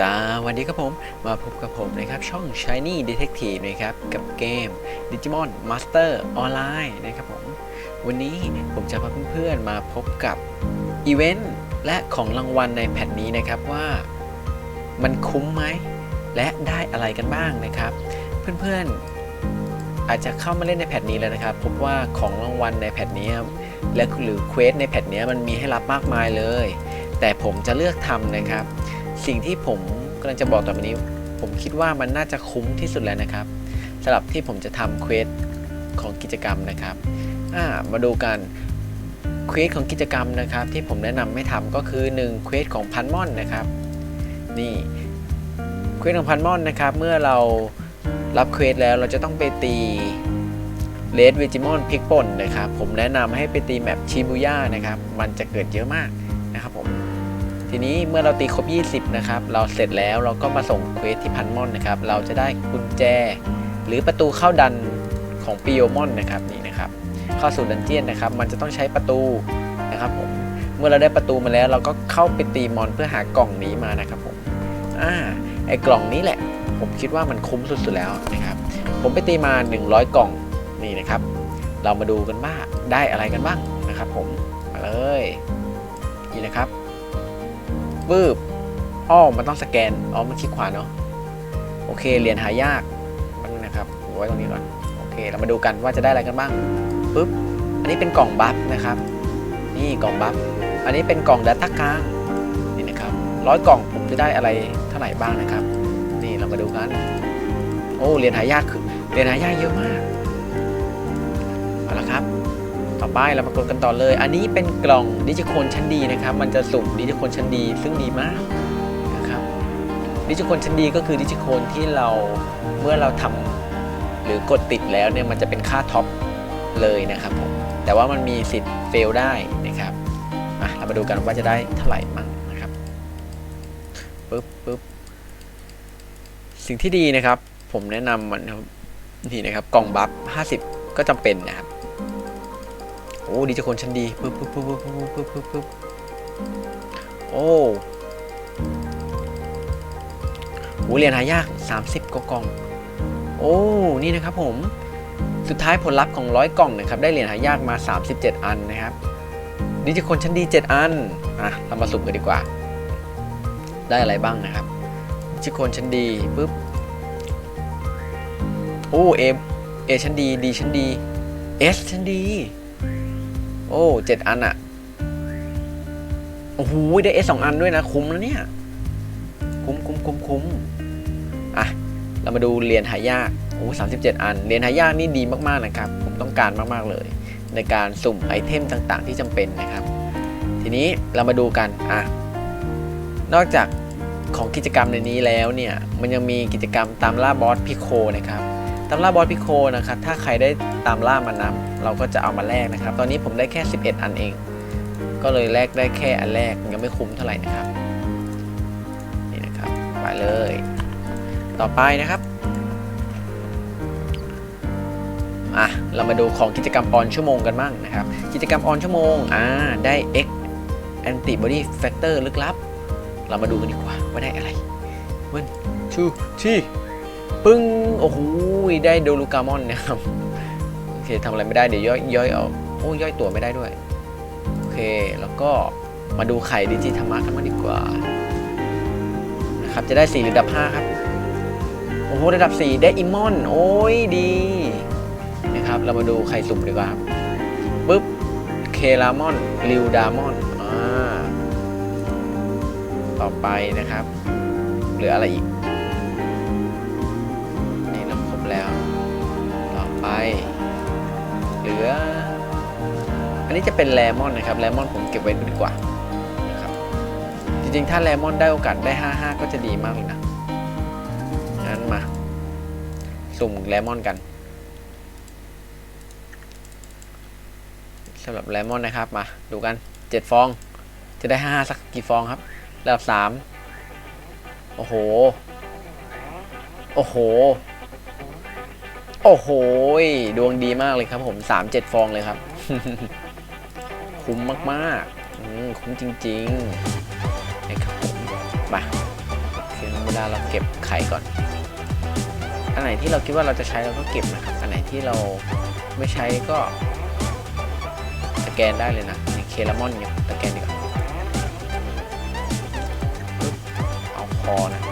สวัสดีครับผม มาพบกับผมนะครับ ช่อง Shiny Detective นะครับ กับเกม Digimon Master Online นะครับผม วันนี้ผมจะพาเพื่อนๆมาพบกับอีเวนต์และของรางวัลในแผ่นนี้นะครับว่ามันคุ้มไหม และได้อะไรกันบ้างนะครับ เพื่อนๆ อาจจะเข้ามาเล่นในแผ่นนี้แล้วนะครับพบว่าของรางวัลในแผ่นนี้ และหรือเควสในแผ่นนี้มันมีให้รับมากมายเลย แต่ผมจะเลือกทำนะครับ สิ่งที่ผมกำลังจะบอกต่อไปนี้ ผมคิดว่ามันน่าจะคุ้มที่สุดแล้วนะครับสำหรับที่ผมจะทำเควสของกิจกรรมนะครับมาดูกันเควสของกิจกรรมนะครับที่ผมแนะนำไม่ทำก็คือ1เควสของพันมอนนะครับนี่เควสของพันมอนนะครับเมื่อเรารับเควสแล้วเราจะต้องไปตีเลดเวจิมอนพิกป่นนะครับ ผมแนะนำให้ไปตีแมปชิบูย่านะครับ มันจะเกิดเยอะมาก ทีนี้เมื่อเราตีครบ 20 นะครับ เราเสร็จแล้วเราก็มาส่งเควสที่พันมอนนะครับ เราจะได้กุญแจ หรือประตูเข้าดันของปิโอมอนนะครับนี่นะครับ เข้าสู่ดันเจียนนะครับ มันจะต้องใช้ประตูนะครับผม เมื่อเราได้ประตูมาแล้วเราก็เข้าไปตีมอนเพื่อหากล่องนี้มานะครับผม อ่า ไอ้กล่องนี้แหละ ผมคิดว่ามันคุ้มสุดๆแล้วนะครับ ผมไปตีมา 100 กล่องนี่นะครับ เรามาดูกันว่าได้อะไรกันบ้างนะครับ ผม มาเลย นี่นะครับ วืบอ้อมันต้องสแกนอ๋อมันคลิกขวาเนาะโอเคเหรียญหายากนงนะครับไว้ตรงนี้ก่อนโอเค เรามาดูกันว่าจะได้อะไรกันบ้างปึ๊บอันนี้เป็นกล่องบัฟนะครับ นี่กล่องบัฟอันนี้เป็นกล่องดัตต้ากลางนี่นะครับร้อยกล่องผมจะได้อะไรเท่าไหร่บ้างนะครับ นี่เรามาดูกันโอ้เหรียญหายากคือเหรียญหายากเยอะมากเอาละครับ ต่อไปเรามากดกันต่อเลย อันนี้เป็นกล่องดิจิโคนชั้นดีนะครับ มันจะสุ่มดิจิโคนชั้นดี ซึ่งดีมากนะครับ ดิจิโคนชั้นดีก็คือดิจิโคนที่เราเมื่อเราทำหรือกดติดแล้วเนี่ยมันจะเป็นค่าท็อปเลยนะครับผม แต่ว่ามันมีสิทธิ์เฟลได้นะครับอะเรามาดูกันว่าจะได้เท่าไหร่มั่งนะครับปึ๊บปึ๊บสิ่งที่ดีนะครับ ผมแนะนำมันนี่นะครับกล่องบัฟ50 ก็จำเป็นนะครับ โอ้ดีเจคนชั้นดีปึ๊บปึ๊บปึ๊บปึ๊บปึ๊บปึ๊บปึ๊บโอ้โหเหรียญหายาก 30กว่ากล่อง โอ้ นี่นะครับผม สุดท้ายผลลัพธ์ของร้อยกล่องนะครับ ได้เหรียญหายากมา 37 อันนะครับ ดิจิคนชั้นดี 7 อัน อะ เรามาสุ่มกันดีกว่า ได้อะไรบ้างนะครับ ดิจิคนชั้นดีปึ๊บ โอ้เอเอชั้นดี ดีชั้นดี เอสชั้นดี อ้เจ็ดอันอะโอ้โหได้เอสองอันด้วยนะ คุ้มแล้วเนี่ย คุ้มคุ้มคุ้มคุ้มอะ เรามาดูเหรียญหายากโอ้สามสิบเจ็ดอันเหรียญหายากนี่ดีมากๆนะครับ ผมต้องการมากๆเลย ในการสุ่มไอเทมต่างๆ ที่จำเป็นนะครับ ทีนี้เรามาดูกันอะนอกจากของกิจกรรมในนี้แล้วเนี่ย มันยังมีกิจกรรมตามล่าบอสพิโคนะครับ ตามล่าบอสพิโคนะครับ ถ้าใครได้ตามล่ามันนะเราก็จะเอามาแลกนะครับ ตอนนี้ผมได้แค่ 11 อันเอง ก็เลยแลกได้แค่อันแรกยังไม่คุ้มเท่าไหร่นะครับ นี่นะครับ ไปเลย ต่อไปนะครับ อะ เรามาดูของกิจกรรมออนชั่วโมงกันบ้างนะครับ กิจกรรมออนชั่วโมง อ่า ได้ X Antibody Factor ลึกลับ เรามาดูกันดีกว่าว่าได้อะไรมันชูที่ ปึ้ง โอ้โหได้โดลูกามอนนะครับ โอเคทำอะไรไม่ได้เดี๋ยวย่อยย่อยเอาโอ้ย่อยตัวไม่ได้ด้วย โอเค แล้วก็มาดูไข่ดิจิธรรมะกันมาดีกว่า นะครับ จะได้4ระดับ 5 ครับ โอ้โหระดับ 4 ได้อิมอน โอ้ยดี นะครับ เรามาดูไข่สุ่มดีกว่าครับปึ๊บ เคลามอน ลิวดามอน อ่า ต่อไปนะครับ เหลืออะไรอีก ไป เหลือ อันนี้จะเป็นแลมอนนะครับ แลมอนผมเก็บไว้ดีกว่านะครับ จริงๆ ถ้าแลมอนได้โอกาสได้ 55 ก็จะดีมากเลยนะ งั้นมา สุ่มแลมอนกันสำหรับแลมอนนะครับ มาดูกัน 7 ฟอง จะได้ 55 สักกี่ฟองครับระดับ3โอ้โห โอ้โห โอ้โห ดวงดีมากเลยครับผม 3 7 ฟองเลยครับ คุ้มมากๆ คุ้มจริงๆนะครับผมมาโอเคถึงเวลาเราเก็บไข่ก่อน อันไหนที่เราคิดว่าเราจะใช้เราก็เก็บนะครับ อันไหนที่เราไม่ใช้ก็สแกนได้เลยนะอย่เคลามอนเนี่ยสแกนดีกว่าเอาคอนะ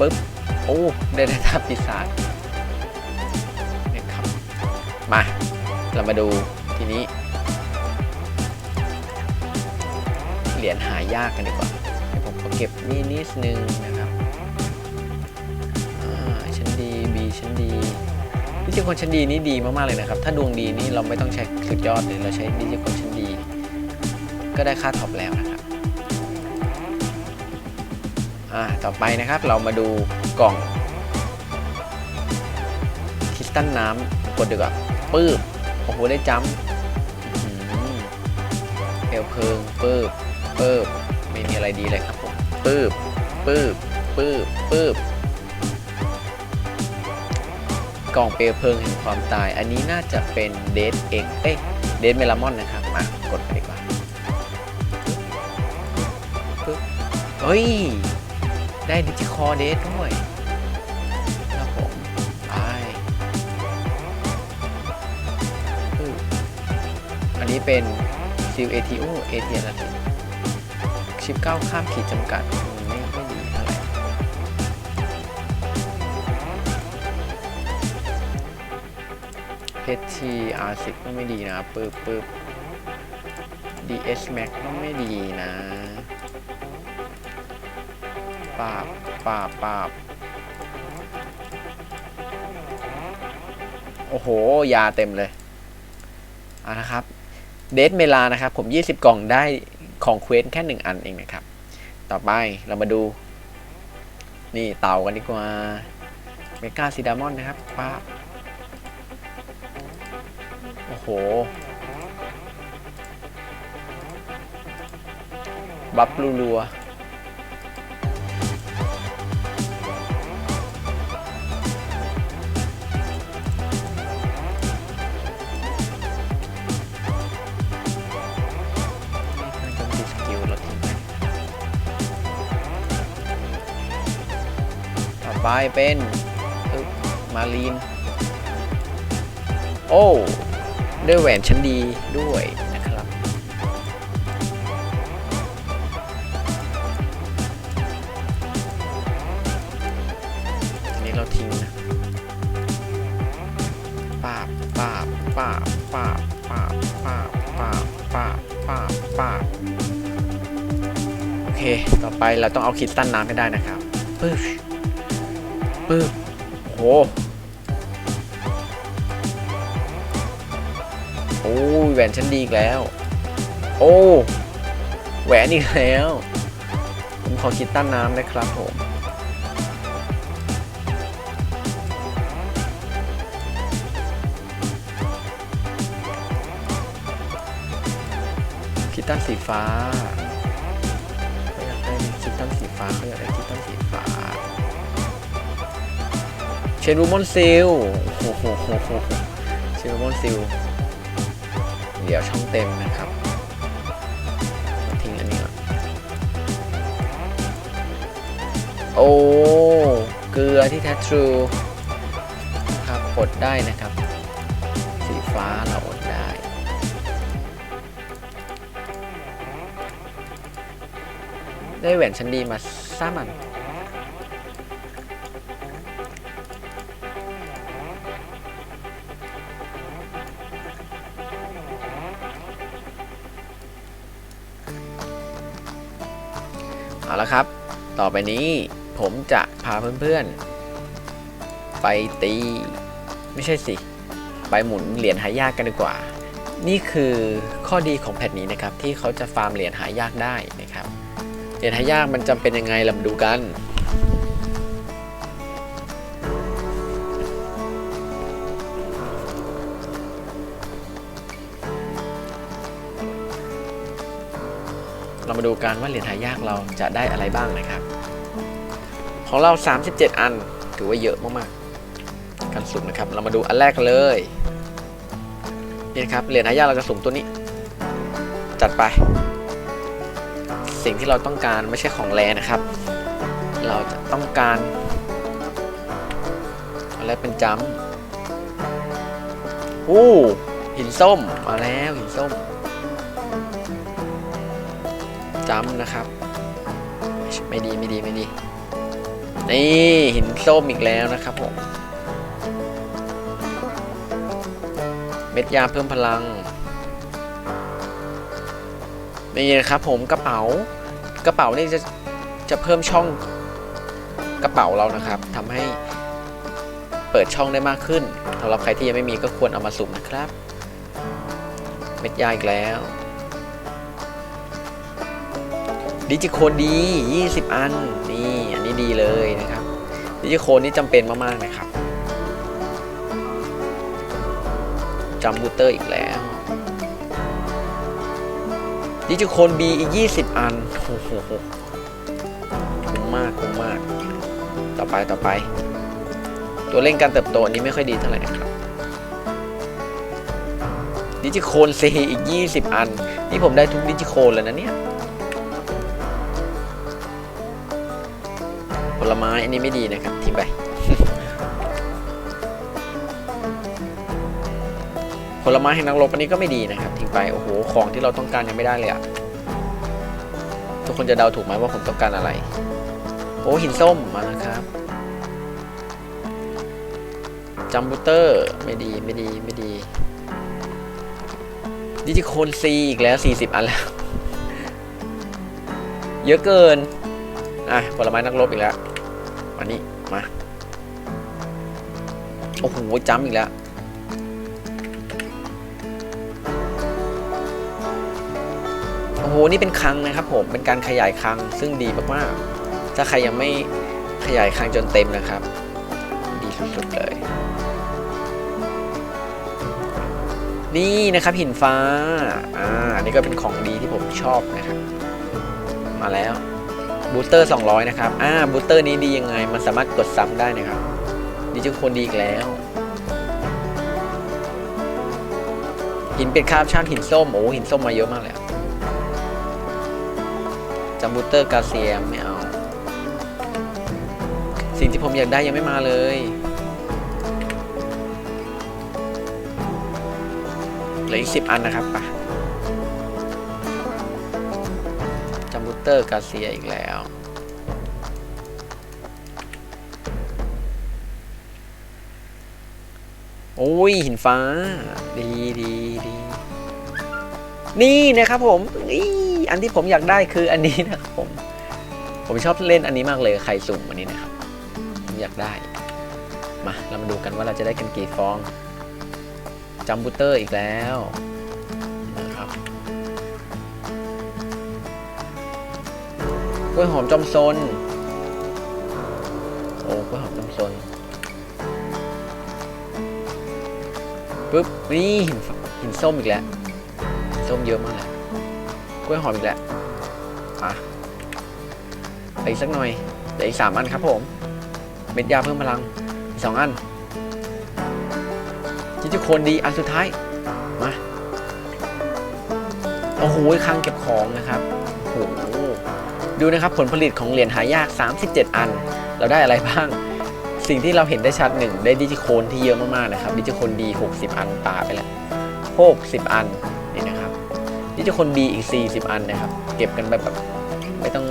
ปึ๊บ อ้ได้ได้ทับปีศาจนี่ครับมา เรามาดูทีนี้ เหรียญหายากกันดีกว่าผมขอเก็บนี่นิดนึงนะครับอ่าชั้นดี B ชั้นดีดิจิคนชั้นดีนี่ดีมากๆเลยนะครับ ถ้าดวงดีนี่เราไม่ต้องใช้สุดยอดเลยเราใช้ดิจิคนชั้นดี ก็ได้ค่าท็อปแล้วนะครับ อ่าต่อไปนะครับเรามาดูกล่องคริสตัลน้ำกดดีกว่าปื้บโอ้โหได้จัมป์อื้อหือเอวเพลิงปื้บปื๊บไม่มีอะไรดีเลยครับผมปื๊บปื๊บปื๊บปื๊บกล่องเปลวเพลิงแห่งความตาย อันนี้น่าจะเป็นเดทเอ็กเอ้ยเดทเมลามอนนะครับ มากดไปดีกว่าปึ๊บเฮ้ย ได้ดิจิคอเดทด้วยครับผมไปปึ๊บอันนี้เป็นซิลเอทีโอเอทีอะไรชิปเก้าข้ามขีดจำกัดมันไม่ค่อยดีเท่าไหร่เพชทีอาร์สิก็ไม่ดีนะปึ๊บปึ๊บ DS Max ก็ไม่ดีนะ ปาบปาบปาบโอ้โห ยาเต็มเลยอะนะครับ เดทเมลานะครับ ผม 20 กล่องได้ของเควสแค่ 1 อันเองนะครับ ต่อไปเรามาดู นี่เต่ากันดีกว่า เมกาซิดามอนนะครับป้าโอ้โห บัฟรัวๆ เป็นมารีน โอ้ด้วยแหวนชั้นดีด้วยนะครับ อันนี้เราทิ้งนะปาบปาบปาบปาบปาบปาบปาบปาบปาบปาบโอเค ต่อไปเราต้องเอาคริสตันน้ำให้ได้นะครับปึ๊บ ปึ๊บโหโอ้ยแหวนชั้นดีอีกแล้ว โอ้แหวนอีกแล้ว ผมขอคิดตั้นน้ำนะครับผมคิตตันสีฟ้าเขาอยากได้คิตตันสีฟ้าเขาอยากได้คิตตัน นรูมอนซิลโอ้โหโเชนรูมอนซิลเดี๋ยวช่องเต็มนะครับทิ้งอันนี้ก่อนโอ้ เกลือที่แท้ทรูครับอดได้นะครับ สีฟ้าเราอดได้ได้แหวนชั้นดีมาสามอัน เอาละครับ ต่อไปนี้ผมจะพาเพื่อนๆ ไปตี ไม่ใช่สิ ไปหมุนเหรียญหายากกันดีกว่า นี่คือข้อดีของแพทนี้นะครับ ที่เขาจะฟาร์มเหรียญหายากได้นะครับ เหรียญหายากมันจำเป็นยังไงเรามาดูกัน มาดูกันว่าเหรียญหายากเราจะได้อะไรบ้างนะครับ ของเรา 37 อันถือว่าเยอะมากๆการสุ่มนะครับ เรามาดูอันแรกกันเลยนี่นครับเหรียญหายากเราจะสุ่มตัวนี้ จัดไป สิ่งที่เราต้องการไม่ใช่ของแรนะครับ เราจะต้องการอะไรเป็นจัมป์อู้หินส้มมาแล้วหินส้ม จัมป์นะครับ ไม่ดีไม่ดีไม่ดี นี่หินส้มอีกแล้วนะครับผม เม็ดยาเพิ่มพลัง นี่นะครับผมกระเป๋ากระเป๋านี่จะจะเพิ่มช่องกระเป๋าเรานะครับทำให้เปิดช่องได้มากขึ้นสำหรับใครที่ยังไม่มีก็ควรเอามาสุ่มนะครับ เม็ดยาอีกแล้ว ดิจิโคนดี 20 อัน นี่ อันนี้ดีเลยนะครับ ดิจิโคนนี่จำเป็นมาก ๆ นะครับจัมบูเตอร์อีกแล้ว ดิจิโคนบีอีก 20 อัน โอ้โหคุ้มมากคุ้มมาก ต่อไปต่อไป ตัวเร่งการเติบโตอันนี้ไม่ค่อยดีเท่าไหร่นะครับดิจิโคนซีอีก 20 อัน นี่ผมได้ทุกดิจิโคนเลยนะเนี่ย ผลไม้อันนี้ไม่ดีนะครับทิ้งไป ผลไม้แห่งนักรบอันนี้ก็ไม่ดีนะครับทิ้งไปโอ้โหของที่เราต้องการยังไม่ได้เลยอะทุกคนจะเดาถูกไหมว่าผมต้องการอะไร โอ้หินส้มมาแล้วครับจัมบูเตอร์ไม่ดีไม่ดีไม่ดีดิจิโคนซีอีกแล้ว 40 อันแล้ว เยอะเกิน อะผลไม้นักรบอีกแล้ว มานี่มา โอ้โหจ้ำอีกแล้ว โอ้โห นี่เป็นคลังนะครับผม เป็นการขยายคลังซึ่งดีมากๆ ถ้าใครยังไม่ขยายคลังจนเต็มนะครับ ดีสุดๆเลย นี่นะครับหินฟ้า อ่า อันนี้ก็เป็นของดีที่ผมชอบนะครับ มาแล้ว บูสเตอร์200 นะครับ อ่า บูสเตอร์นี้ดียังไง มันสามารถกดซ้ำได้นะครับดิจิโคนดีอีกแล้ว หินเป็นคาร์บชาติหินส้ม โอ้ หินส้มมาเยอะมากเลยจัมบูสเตอร์กาเซียมไม่เอา สิ่งที่ผมอยากได้ยังไม่มาเลยเหลืออีกสิบอันนะครับปะ เตอร์กาเซียอีกแล้ว โอ้ย หินฟ้า ดีดีดีนี่นะครับผมอันที่ผมอยากได้คืออันนี้นะครับผม ผมชอบเล่นอันนี้มากเลยไข่สุ่มอันนี้นะครับ ผมอยากได้ มา เรามาดูกันว่าเราจะได้กันกี่ฟองจัมบูเตอร์อีกแล้ว ล้วยหอมจอมซนโอ้กล้วยหอมจอมซนปึ๊บนี่หินหินส้มอีกแล้วส้มเยอะมากเลยกล้วยหอมอีกแล้วอะไปอีกสักหน่อยเหลืออีกสามอันครับผมเม็ดยาเพิ่มพลังสองอันจิจุโคนดีอันสุดท้ายมาโอ้โหคลังเก็บของนะครับโอ้โห ดูนะครับผลผลิตของเหรียญหายาก 37 อัน เราได้อะไรบ้าง สิ่งที่เราเห็นได้ชัดหนึ่งได้ดิจิโคนที่เยอะมากๆนะครับดิจิโคนดี 60 อันปาไปแล้ว60 อันนี่นะครับดิจิโคนดีอีก 40 อันนะครับ เก็บกันแบบแบบไม่ต้อง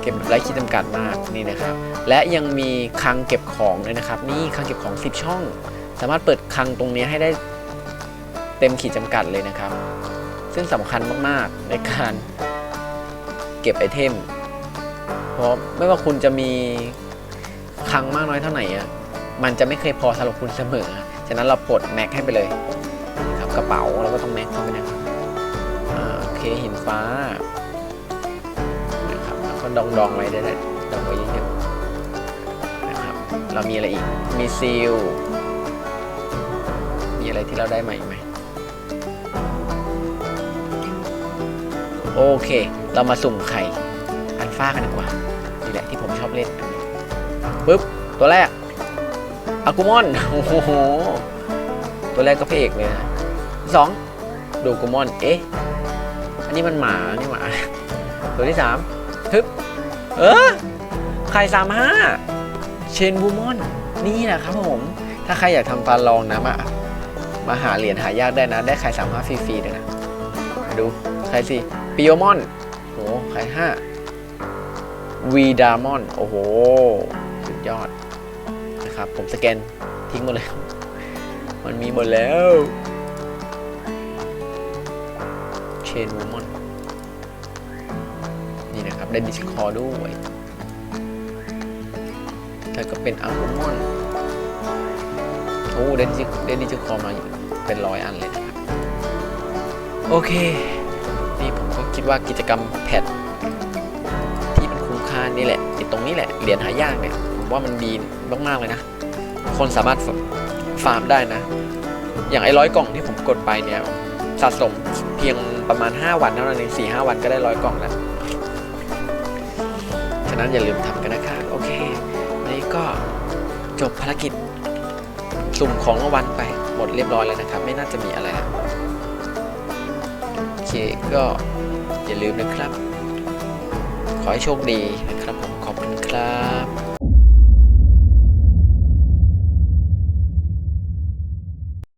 เก็บแบบไร้ขีดจำกัดมากนี่นะครับ และยังมีคลังเก็บของด้วยนะครับ นี่คลังเก็บของ 10 ช่อง สามารถเปิดคลังตรงนี้ให้ได้เต็มขีดจำกัดเลยนะครับ ซึ่งสำคัญมากๆในการ เก็บไอเทม เพราะไม่ว่าคุณจะมีคลังมากน้อยเท่าไหร่อะมันจะไม่เคยพอสำหรับคุณเสมอ ฉะนั้นเราปลดแม็กให้ไปเลยครับกระเป๋าเราก็ต้องแม็กเข้าไปนะครับอ่าโอเคหินฟ้านะครับแล้วก็ดองดองๆไว้ได้ได้ดองไว้เยอะๆนะครับ เรามีอะไรอีก มีซีล มีอะไรที่เราได้ใหม่อีกไหมโอเค เรามาสุ่มไข่อันฟ้ากันดีกว่านี่แหละที่ผมชอบเล่นอันนี้ปึ๊บตัวแรกอากุมอนโอ้โหตัวแรกก็พระเอกเลยนะสองดูกุมอนเอ๊ะอันนี้มันหมานี่หมาตัวที่สามทึบเออไข่สามห้าเชนบูมอนนี่แหละครับผม ถ้าใครอยากทำฟันลองนะมามาหาเหรียญหายากได้นะ ได้ไข่สามห้าฟรีๆเลยนะมาดูไข่สี่ปิโอมอน โหไข่ห้าวีดามอนโอ้โห สุดยอดนะครับ ผมสแกนทิ้งหมดเลยมันมีหมดแล้วเชนวูมอนนี่นะครับ ได้ดิสคอร์ด้วยแล้วก็เป็นอัลมอนโอ้ได้ดิได้ดิจิคอร์มาเป็นร้อยอันเลยนะครับ โอเค นี่ผมก็คิดว่ากิจกรรมแพท นี่แหละไอ้ตรงนี้แหละเหรียญหายากเนี่ยผมว่ามันดีมากๆเลยนะ คนสามารถฟฟาร์มได้นะ อย่างไอ้ร้อยกล่องที่ผมกดไปเนี่ยสะสมเพียงประมาณ 5 วันเท่านั้นเองสี่ห้าวันก็ได้ร้อยกล่องแล้วฉะนั้นอย่าลืมทำกันนะครับโอเควันนี้ก็จบภารกิจสุ่มของรางวัลไปหมดเรียบร้อยแล้วนะครับ ไม่น่าจะมีอะไรแล้วโอเคก็อย่าลืมนะครับ ขอให้โชคดีนะ Tchau.